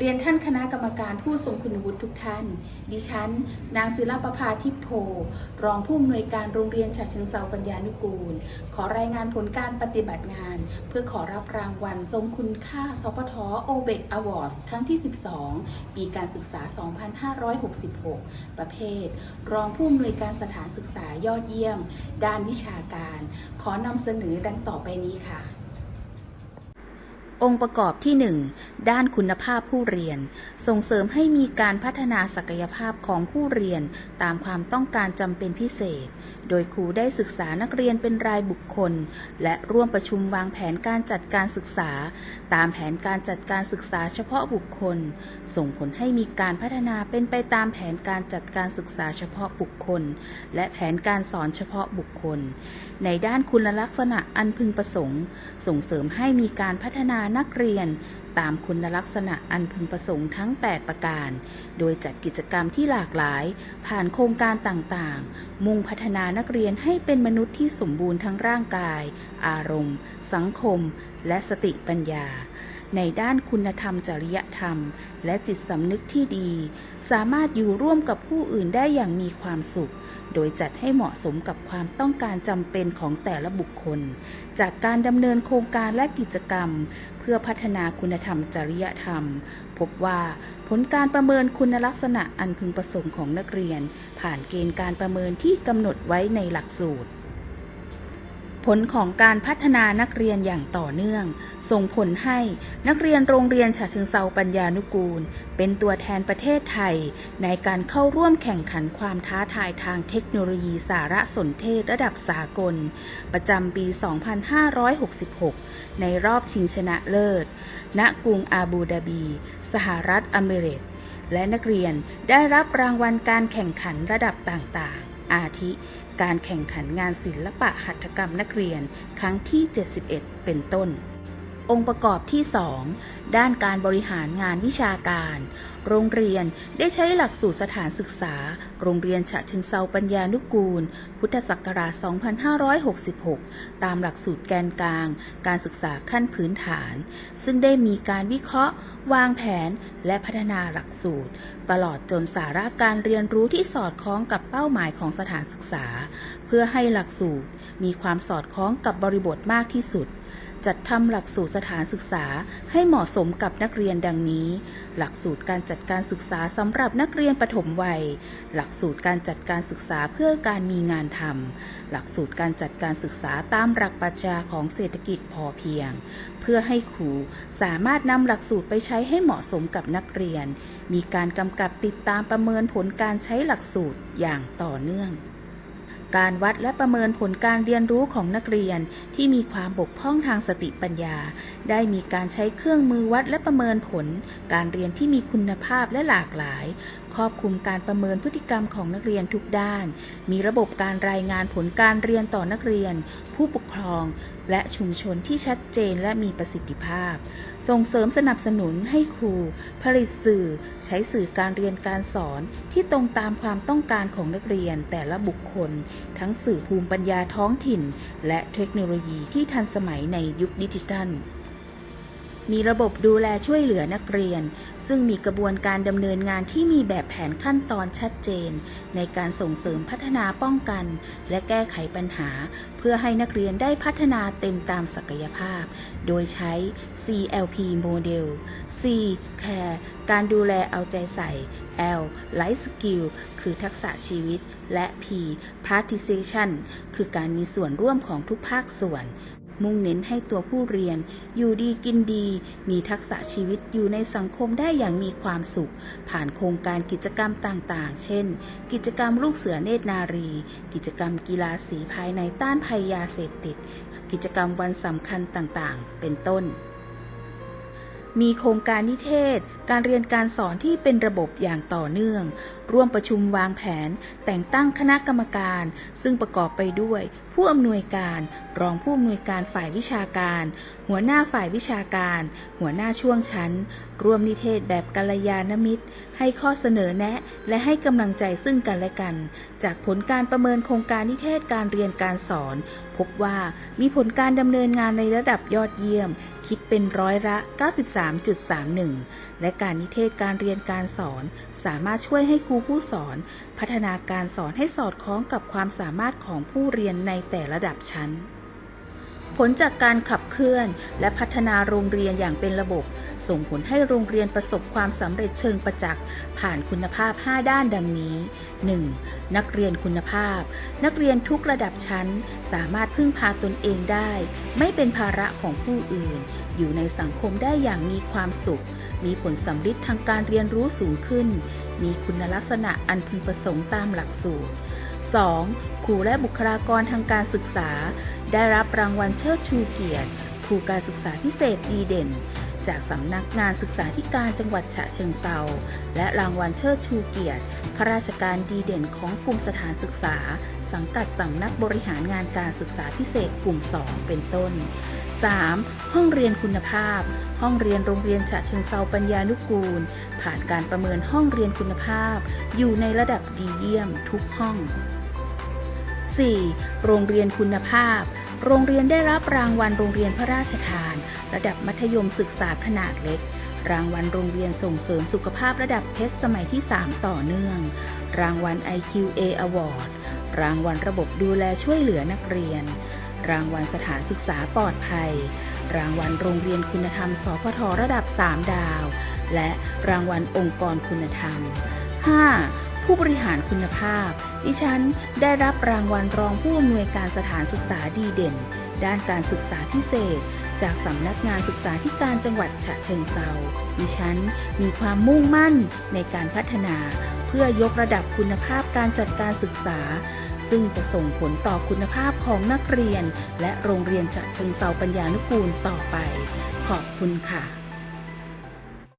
เรียนท่านคณะกรรมการผู้ทรงคุณวุฒิทุกท่าน ดิฉัน นางศิลปภาทิพโพ รองผู้อำนวยการโรงเรียนฉะเชิงเซาปัญญานุกูล ขอรายงานผลการปฏิบัติงาน เพื่อขอรับรางวัลทรงคุณค่าสพทโอเบกอวอร์ดครั้งที่ 12 ปีการศึกษา 2566 ประเภท รองผู้อำนวยการสถานศึกษายอดเยี่ยม ด้านวิชาการ ขอนำเสนอดังต่อไปนี้ค่ะ องค์ประกอบที่ 1 ด้านคุณภาพผู้เรียน ส่งเสริมให้มีการพัฒนาศักยภาพของผู้เรียนตามความต้องการจำเป็นพิเศษ โดยครูได้ศึกษานักเรียนเป็นรายบุคคล และร่วมประชุมวางแผนการจัดการศึกษา ตามแผนการจัดการศึกษาเฉพาะบุคคล ส่งผลให้มีการพัฒนาเป็นไปตามแผนการจัดการศึกษาเฉพาะบุคคล และแผนการสอนเฉพาะบุคคล ในด้านคุณลักษณะอันพึงประสงค์ ส่งเสริมให้มีการพัฒนานักเรียน ตามคุณลักษณะอันพึงประสงค์ทั้ง 8 ประการ โดยจัดกิจกรรมที่หลากหลาย ผ่านโครงการต่างๆ มุ่งพัฒนานักเรียนให้เป็นมนุษย์ที่สมบูรณ์ทั้งร่างกาย อารมณ์ สังคม และสติปัญญา ในด้านคุณธรรมจริยธรรม และจิตสำนึกที่ดี สามารถอยู่ร่วมกับผู้อื่นได้อย่างมีความสุข โดยจัดให้เหมาะสมกับความต้องการจำเป็นของแต่ละบุคคล จากการดำเนินโครงการและกิจกรรม เพื่อพัฒนาคุณธรรมจริยธรรม พบว่าผลการประเมินคุณลักษณะอันพึงประสงค์ของนักเรียน ผ่านเกณฑ์การประเมินที่กำหนดไว้ในหลักสูตร ผลของการพัฒนานักเรียนอย่างต่อเนื่อง ส่งผลให้นักเรียนโรงเรียนฉะเชิงเซาปัญญานุกูล เป็นตัวแทนประเทศไทย ในการเข้าร่วมแข่งขันความท้าทายทางเทคโนโลยีสารสนเทศระดับสากล ประจำปี 2566 ในรอบชิงชนะเลิศ ณ กรุงอาบูดาบี สหรัฐอเมริกและนักเรียนได้รับรางวัลการแข่งขันระดับต่างๆ อาทิ การแข่งขันงานศิลปะหัตถกรรมนักเรียนครั้งที่ 71 เป็นต้น องค์ประกอบที่ 2 ด้านการบริหารงานวิชาการ โรงเรียนได้ใช้หลักสูตรสถานศึกษา โรงเรียนฉะเชิงเซาปัญญานุกูล พุทธศักราช 2566 ตามหลักสูตรแกนกลาง การศึกษาขั้นพื้นฐาน ซึ่งได้มีการวิเคราะห์ วางแผน และพัฒนาหลักสูตร ตลอดจนสาระการเรียนรู้ที่สอดคล้องกับเป้าหมายของสถานศึกษา เพื่อให้หลักสูตรมีความสอดคล้องกับบริบทมากที่สุด จัดทำหลักสูตรสถานศึกษาให้เหมาะสมกับนักเรียนดังนี้ หลักสูตรการจัดการศึกษาสำหรับนักเรียนปฐมวัย หลักสูตรการจัดการศึกษาเพื่อการมีงานทำหลักสูตรการจัดการศึกษาตามหลักปรัชญาของเศรษฐกิจพอเพียง เพื่อให้ครูสามารถนำหลักสูตรไปใช้ให้เหมาะสมกับนักเรียน มีการกำกับติดตามประเมินผลการใช้หลักสูตรอย่างต่อเนื่อง การวัดและประเมินผลการเรียนรู้ของนักเรียนที่มีความบกพร่องทางสติปัญญา ได้มีการใช้เครื่องมือวัดและประเมินผล การเรียนที่มีคุณภาพและหลากหลาย ครอบคลุมการประเมินพฤติกรรมของนักเรียนทุกด้าน มีระบบการรายงานผลการเรียนต่อนักเรียน ผู้ปกครอง และชุมชนที่ชัดเจนและมีประสิทธิภาพ ส่งเสริมสนับสนุนให้ครู ผลิตสื่อ ใช้สื่อการเรียนการสอนที่ตรงตามความต้องการของนักเรียนแต่ละบุคคลทั้งสื่อภูมิปัญญาท้องถิ่น และเทคโนโลยีที่ทันสมัยในยุคดิจิทัล มีระบบดูแลช่วยเหลือนักเรียน ซึ่งมีกระบวนการดำเนินงานที่มีแบบแผนขั้นตอนชัดเจน ในการส่งเสริมพัฒนาป้องกัน และแก้ไขปัญหา เพื่อให้นักเรียนได้พัฒนาเต็มตามศักยภาพ โดยใช้ CLP โมเดล C Care การดูแลเอาใจใส่ L Life Skill คือทักษะชีวิต และ P Participation คือการมีส่วนร่วมของทุกภาคส่วน มุ่งเน้นให้ตัวผู้เรียน อยู่ดีกินดี มีทักษะชีวิตอยู่ในสังคมได้อย่างมีความสุข ผ่านโครงการกิจกรรมต่างๆ เช่น กิจกรรมลูกเสือเนตรนารี กิจกรรมกีฬาสีภายในต้านภัยยาเสพติด กิจกรรมวันสำคัญต่างๆ เป็นต้น มีโครงการนิเทศ การเรียนการสอนที่เป็นระบบอย่างต่อเนื่อง ร่วมประชุมวางแผน แต่งตั้งคณะกรรมการ ซึ่งประกอบไปด้วย ผู้อำนวยการ รองผู้อำนวยการฝ่ายวิชาการ หัวหน้าฝ่ายวิชาการ หัวหน้าช่วงชั้น ร่วมนิเทศแบบกัลยาณมิตร ให้ข้อเสนอแนะ และให้กำลังใจซึ่งกันและกัน จากผลการประเมินโครงการนิเทศการเรียนการสอน พบว่ามีผลการดำเนินงานในระดับยอดเยี่ยม คิดเป็นร้อยละ 93.31 และการนิเทศการเรียนการสอน สามารถช่วยให้ครูผู้สอน พัฒนาการสอนให้สอดคล้องกับความสามารถของผู้เรียนในแต่ระดับชั้น ผลจากการขับเคลื่อน และพัฒนาโรงเรียนอย่างเป็นระบบ ส่งผลให้โรงเรียนประสบความสำเร็จเชิงประจักษ์ ผ่านคุณภาพ 5 ด้านดังนี้ 1. นักเรียนคุณภาพ นักเรียนทุกระดับชั้น สามารถพึ่งพาตนเองได้ ไม่เป็นภาระของผู้อื่น อยู่ในสังคมได้อย่างมีความสุข มีผลสำลิดทางการเรียนรู้สูงขึ้น มีคุณลักษณะอันพึงประสงค์ตามหลักสูตร 2. ครูและบุคลากรทางการศึกษา ได้รับรางวัลเชิดชูเกียรติครูการศึกษาพิเศษดีเด่น จากสำนักงานศึกษาธิการจังหวัดฉะเชิงเซาและรางวัลเชิดชูเกียรติข้าราชการดีเด่นของกลุ่มสถานศึกษา สังกัดสำนักบริหารงานการศึกษาพิเศษกลุ่ม 2 เป็นต้น 3. ห้องเรียนคุณภาพ ห้องเรียนโรงเรียนฉะเชิงเซาปัญญานุกูล ผ่านการประเมินห้องเรียนคุณภาพ อยู่ในระดับดีเยี่ยมทุกห้อง 4. โรงเรียนคุณภาพ โรงเรียนได้รับรางวัลโรงเรียนพระราชทาน ระดับมัธยมศึกษาขนาดเล็ก รางวัลโรงเรียนส่งเสริมสุขภาพระดับเพชรสมัยที่ 3 ต่อเนื่อง รางวัล IQA Award รางวัลระบบดูแลช่วยเหลือนักเรียน รางวัลสถานศึกษาปลอดภัย รางวัลโรงเรียนคุณธรรม สพทระดับ 3 ดาว และรางวัลองค์กรคุณธรรม 5. ผู้บริหารคุณภาพ ดิฉันได้รับรางวัลรองผู้อำนวยการสถานศึกษาดีเด่น ด้านการศึกษาพิเศษ จากสำนักงานศึกษาธิการจังหวัดฉะเชิงเซาดิฉันมีความมุ่งมั่นในการพัฒนา เพื่อยกระดับคุณภาพการจัดการศึกษา ซึ่งจะส่งผลต่อคุณภาพของนักเรียน และโรงเรียนฉะเชิงเซาปัญญานุกูลต่อไป ขอบคุณค่ะ